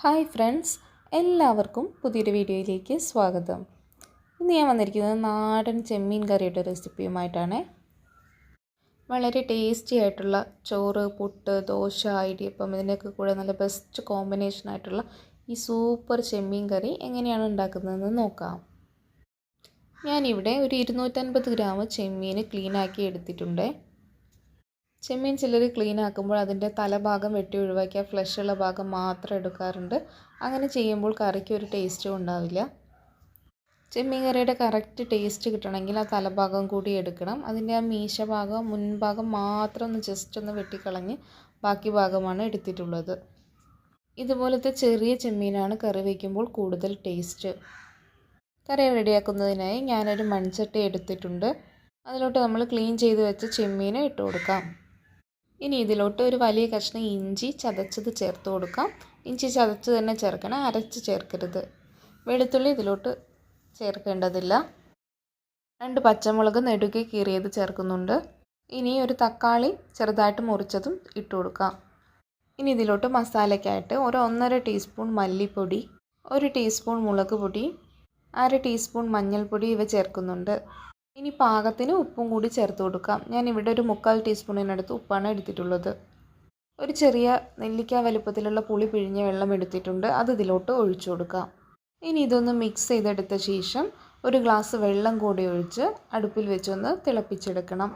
Hi friends എല്ലാവർക്കും പുതിയൊരു വീഡിയോയിലേക്ക് സ്വാഗതം. ഇന്ന് ഞാൻ വന്നിരിക്കുന്നത് നാടൻ ചെമ്മീൻ കറിയുടെ റെസിപ്പിയുമായിട്ടാണ്. വളരെ ടേസ്റ്റി ആയിട്ടുള്ള ചോറ് പുട്ട് ദോശ ഇടിയപ്പം ഇതിന്റെയൊക്കെ കൂടെ നല്ല ബെസ്റ്റ് കോമ്പിനേഷൻ ആയിട്ടുള്ള ഈ സൂപ്പർ ചെമ്മീൻ കറി എങ്ങനെയാണ് ഉണ്ടാക്കുന്നതെന്ന് നോക്കാം. ഞാനിവിടെ ഒരു ഇരുന്നൂറ്റൻപത് ഗ്രാം ചെമ്മീൻ ക്ലീനാക്കി എടുത്തിട്ടുണ്ട്. ചെമ്മീൻ ചിലർ ക്ലീൻ ആക്കുമ്പോൾ അതിന്റെ തലഭാഗം വെട്ടി ഒഴിവാക്കിയ ഉള്ള ഭാഗം മാത്രം എടുക്കാറുണ്ട്. അങ്ങനെ ചെയ്യുമ്പോൾ കറിക്ക് ഒരു ടേസ്റ്റും ഉണ്ടാവില്ല. ചെമ്മീൻ കറിയുടെ കറക്റ്റ് ടേസ്റ്റ് കിട്ടണമെങ്കിൽ ആ തലഭാഗം കൂടി എടുക്കണം. അതിന്റെ ആ മീശ ഭാഗം മുൻഭാഗം മാത്രം ഒന്ന് ജസ്റ്റ് ഒന്ന് വെട്ടിക്കളഞ്ഞ് ബാക്കി ഭാഗമാണ് എടുത്തിട്ടുള്ളത്. ഇതുപോലത്തെ ചെറിയ ചെമ്മീനാണ് കറി വയ്ക്കുമ്പോൾ കൂടുതൽ ടേസ്റ്റ് കറി റെഡിയാക്കുന്നതിനായി ഞാനൊരു മൺചട്ടി എടുത്തിട്ടുണ്ട്. അതിലോട്ട് നമ്മൾ ക്ലീൻ ചെയ്ത് വെച്ച ചെമ്മീനെ ഇട്ട് കൊടുക്കാം. ഇനി ഇതിലോട്ട് ഒരു വലിയ കഷ്ണം ഇഞ്ചി ചതച്ചത് ചേർത്ത് കൊടുക്കാം. ഇഞ്ചി ചതച്ച് തന്നെ ചേർക്കണം അരച്ച് ചേർക്കരുത്. വെളുത്തുള്ളി ഇതിലോട്ട് ചേർക്കേണ്ടതില്ല. രണ്ട് പച്ചമുളക് നെടുകെ കീറിയത് ചേർക്കുന്നുണ്ട്. ഇനി ഒരു തക്കാളി ചെറുതായിട്ട് മുറിച്ചതും ഇട്ട് കൊടുക്കാം. ഇനി ഇതിലോട്ട് മസാലയ്ക്കായിട്ട് ഒരു ഒന്നര ടീസ്പൂൺ മല്ലിപ്പൊടി ഒരു ടീസ്പൂൺ മുളക് പൊടി അര ടീസ്പൂൺ മഞ്ഞൾപ്പൊടി ഇവ ചേർക്കുന്നുണ്ട്. ഇനി പാകത്തിന് ഉപ്പും കൂടി ചേർത്ത് കൊടുക്കാം. ഞാൻ ഇവിടെ ഒരു മുക്കാൽ ടീസ്പൂണിനടുത്ത് ഉപ്പാണ് എടുത്തിട്ടുള്ളത്. ഒരു ചെറിയ നെല്ലിക്ക വലുപ്പത്തിലുള്ള പുളി പിഴിഞ്ഞ വെള്ളം എടുത്തിട്ടുണ്ട്. അത് ഇതിലോട്ട് ഒഴിച്ചു കൊടുക്കാം. ഇനി ഇതൊന്ന് മിക്സ് ചെയ്തെടുത്ത ശേഷം ഒരു ഗ്ലാസ് വെള്ളം കൂടി ഒഴിച്ച് അടുപ്പിൽ വെച്ചൊന്ന് തിളപ്പിച്ചെടുക്കണം.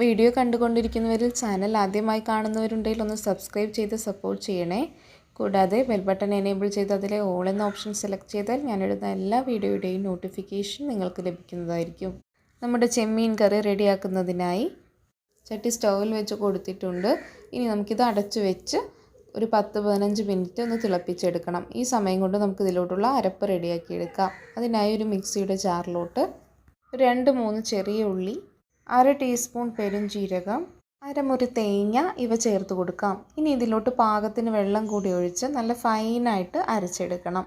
വീഡിയോ കണ്ടുകൊണ്ടിരിക്കുന്നവരിൽ ചാനൽ ആദ്യമായി കാണുന്നവരുണ്ടെങ്കിൽ ഒന്ന് സബ്സ്ക്രൈബ് ചെയ്ത് സപ്പോർട്ട് ചെയ്യണേ. കൂടാതെ ബെൽ ബട്ടൺ എനേബിൾ ചെയ്ത് അതിലെ ഓൾ എന്ന ഓപ്ഷൻ സെലക്ട് ചെയ്താൽ ഞാനിടുന്ന എല്ലാ വീഡിയോയുടെയും നോട്ടിഫിക്കേഷൻ നിങ്ങൾക്ക് ലഭിക്കുന്നതായിരിക്കും. നമ്മുടെ ചെമ്മീൻ കറി റെഡിയാക്കുന്നതിനായി ചട്ടി സ്റ്റൗവിൽ വെച്ച് കൊടുത്തിട്ടുണ്ട്. ഇനി നമുക്കിത് അടച്ചു വെച്ച് ഒരു പത്ത് പതിനഞ്ച് മിനിറ്റ് ഒന്ന് തിളപ്പിച്ചെടുക്കണം. ഈ സമയം കൊണ്ട് നമുക്ക് ഇതിലോട്ടുള്ള അരപ്പ് റെഡിയാക്കി എടുക്കാം. അതിനായി ഒരു മിക്സിയുടെ ജാറിലോട്ട് രണ്ട് മൂന്ന് ചെറിയ ഉള്ളി അര ടീസ്പൂൺ പെരുംജീരകം അരമുറി തേങ്ങ ഇവ ചേർത്ത് കൊടുക്കാം. ഇനി ഇതിലോട്ട് പാകത്തിന് വെള്ളം കൂടി ഒഴിച്ച് നല്ല ഫൈനായിട്ട് അരച്ചെടുക്കണം.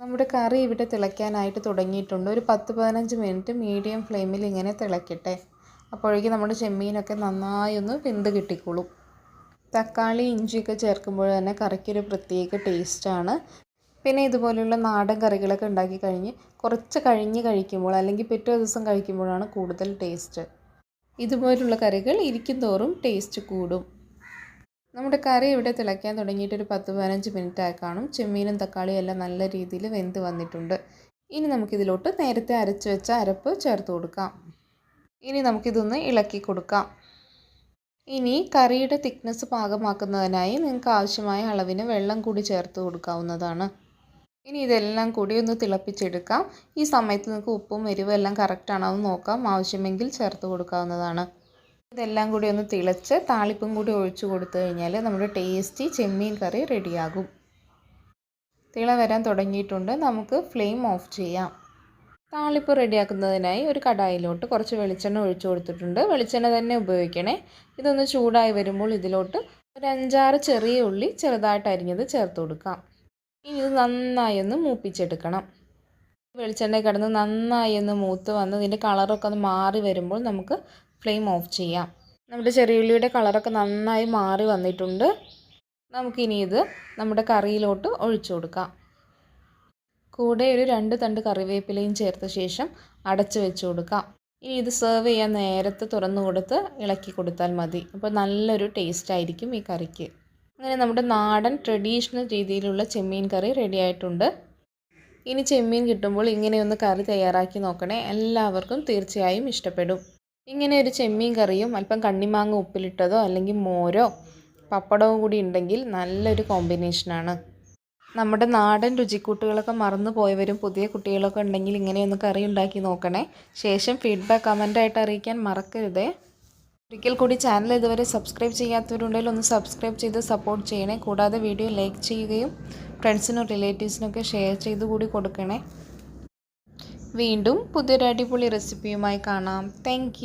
നമ്മുടെ കറി ഇവിടെ തിളയ്ക്കാനായിട്ട് തുടങ്ങിയിട്ടുണ്ട്. ഒരു പത്ത് പതിനഞ്ച് മിനിറ്റ് മീഡിയം ഫ്ലെയിമിൽ ഇങ്ങനെ തിളയ്ക്കട്ടെ. അപ്പോഴേക്കും നമ്മുടെ ചെമ്മീനൊക്കെ നന്നായി ഒന്ന് വെന്ത് കിട്ടിക്കോളും. തക്കാളി ഇഞ്ചിയൊക്കെ ചേർക്കുമ്പോൾ തന്നെ കറിക്കൊരു പ്രത്യേക ടേസ്റ്റാണ്. പിന്നെ ഇതുപോലെയുള്ള നാടൻ കറികളൊക്കെ ഉണ്ടാക്കി കഴിഞ്ഞ് കുറച്ച് കഴിഞ്ഞ് കഴിക്കുമ്പോൾ അല്ലെങ്കിൽ പിറ്റേ ദിവസം കഴിക്കുമ്പോഴാണ് കൂടുതൽ ടേസ്റ്റ്. ഇതുപോലുള്ള കറികൾ ഇരിക്കും തോറും ടേസ്റ്റ് കൂടും. നമ്മുടെ കറി ഇവിടെ തിളയ്ക്കാൻ തുടങ്ങിയിട്ട് ഒരു പത്ത് പതിനഞ്ച് മിനിറ്റ് ആയി കാണും. ചെമ്മീനും തക്കാളിയും എല്ലാം നല്ല രീതിയിൽ വെന്ത് വന്നിട്ടുണ്ട്. ഇനി നമുക്കിതിലോട്ട് നേരത്തെ അരച്ച് വെച്ച അരപ്പ് ചേർത്ത് കൊടുക്കാം. ഇനി നമുക്കിതൊന്ന് ഇളക്കി കൊടുക്കാം. ഇനി കറിയുടെ തിക്നെസ് പാകമാക്കുന്നതിനായി നിങ്ങൾക്ക് ആവശ്യമായ അളവിന് വെള്ളം കൂടി ചേർത്ത് കൊടുക്കാവുന്നതാണ്. ഇനി ഇതെല്ലാം കൂടി ഒന്ന് തിളപ്പിച്ചെടുക്കാം. ഈ സമയത്ത് നിങ്ങൾക്ക് ഉപ്പും എരിവും എല്ലാം കറക്റ്റാണോ എന്ന് നോക്കാം. ആവശ്യമെങ്കിൽ ചേർത്ത് കൊടുക്കാവുന്നതാണ്. ഇതെല്ലാം കൂടി ഒന്ന് തിളച്ച് താളിപ്പും കൂടി ഒഴിച്ചു കൊടുത്തു കഴിഞ്ഞാൽ നമ്മുടെ ടേസ്റ്റി ചെമ്മീൻ കറി റെഡിയാകും. തിള വരാൻ തുടങ്ങിയിട്ടുണ്ട്. നമുക്ക് ഫ്ലെയിം ഓഫ് ചെയ്യാം. താളിപ്പ് റെഡിയാക്കുന്നതിനായി ഒരു കടായിലോട്ട് കുറച്ച് വെളിച്ചെണ്ണ ഒഴിച്ചു കൊടുത്തിട്ടുണ്ട്. വെളിച്ചെണ്ണ തന്നെ ഉപയോഗിക്കണേ. ഇതൊന്ന് ചൂടായി വരുമ്പോൾ ഇതിലോട്ട് ഒരു അഞ്ചാറ് ചെറിയ ഉള്ളി ചെറുതായിട്ട് അരിഞ്ഞത് ചേർത്ത് കൊടുക്കാം. ഇനി ഇത് നന്നായി ഒന്ന് മൂപ്പിച്ചെടുക്കണം. വെളിച്ചെണ്ണ കിടന്ന് നന്നായി ഒന്ന് മൂത്ത് വന്ന് ഇതിന്റെ കളറൊക്കെ ഒന്ന് മാറി വരുമ്പോൾ നമുക്ക് ഫ്ലെയിം ഓഫ് ചെയ്യാം. നമ്മുടെ ചെറിയുള്ളിയുടെ കളറൊക്കെ നന്നായി മാറി വന്നിട്ടുണ്ട്. നമുക്കിനി ഇത് നമ്മുടെ കറിയിലോട്ട് ഒഴിച്ചു കൊടുക്കാം. കൂടെ ഒരു രണ്ട് തണ്ട് കറിവേപ്പിലയും ചേർത്ത ശേഷം അടച്ചു വെച്ച് കൊടുക്കാം. ഇനി ഇത് സെർവ് ചെയ്യാൻ നേരത്തെ തുറന്നു കൊടുത്ത് ഇളക്കി കൊടുത്താൽ മതി. അപ്പോൾ നല്ലൊരു ടേസ്റ്റ് ആയിരിക്കും ഈ കറിക്ക്. അങ്ങനെ നമ്മുടെ നാടൻ ട്രഡീഷണൽ രീതിയിലുള്ള ചെമ്മീൻ കറി റെഡി ആയിട്ടുണ്ട്. ഇനി ചെമ്മീൻ കിട്ടുമ്പോൾ ഇങ്ങനെയൊന്ന് കറി തയ്യാറാക്കി നോക്കണേ. എല്ലാവർക്കും തീർച്ചയായും ഇഷ്ടപ്പെടും. ഇങ്ങനെ ഒരു ചെമ്മീൻ കറിയും അല്പം കണ്ണിമാങ്ങ ഉപ്പിലിട്ടതോ അല്ലെങ്കിൽ മോരോ പപ്പടവും കൂടി ഉണ്ടെങ്കിൽ നല്ലൊരു കോമ്പിനേഷനാണ് നമ്മുടെ നാടൻ രുചിക്കൂട്ടുകളൊക്കെ മറന്നു പോയവരും പുതിയ കുട്ടികളൊക്കെ ഉണ്ടെങ്കിൽ ഇങ്ങനെയൊന്ന് കറി ഉണ്ടാക്കി നോക്കണേ. ശേഷം ഫീഡ്ബാക്ക് കമന്റായിട്ട് അറിയിക്കാൻ മറക്കരുതേ. ഒരിക്കൽ കൂടി ചാനൽ ഇതുവരെ സബ്സ്ക്രൈബ് ചെയ്യാത്തവരുണ്ടെങ്കിൽ ഒന്ന് സബ്സ്ക്രൈബ് ചെയ്ത് സപ്പോർട്ട് ചെയ്യണേ. കൂടാതെ വീഡിയോ ലൈക്ക് ചെയ്യുകയും ഫ്രണ്ട്സിനും റിലേറ്റീവ്സിനൊക്കെ ഷെയർ ചെയ്ത് കൂടി കൊടുക്കണേ. വീണ്ടും പുതിയൊരു അടിപൊളി റെസിപ്പിയുമായി കാണാം. താങ്ക്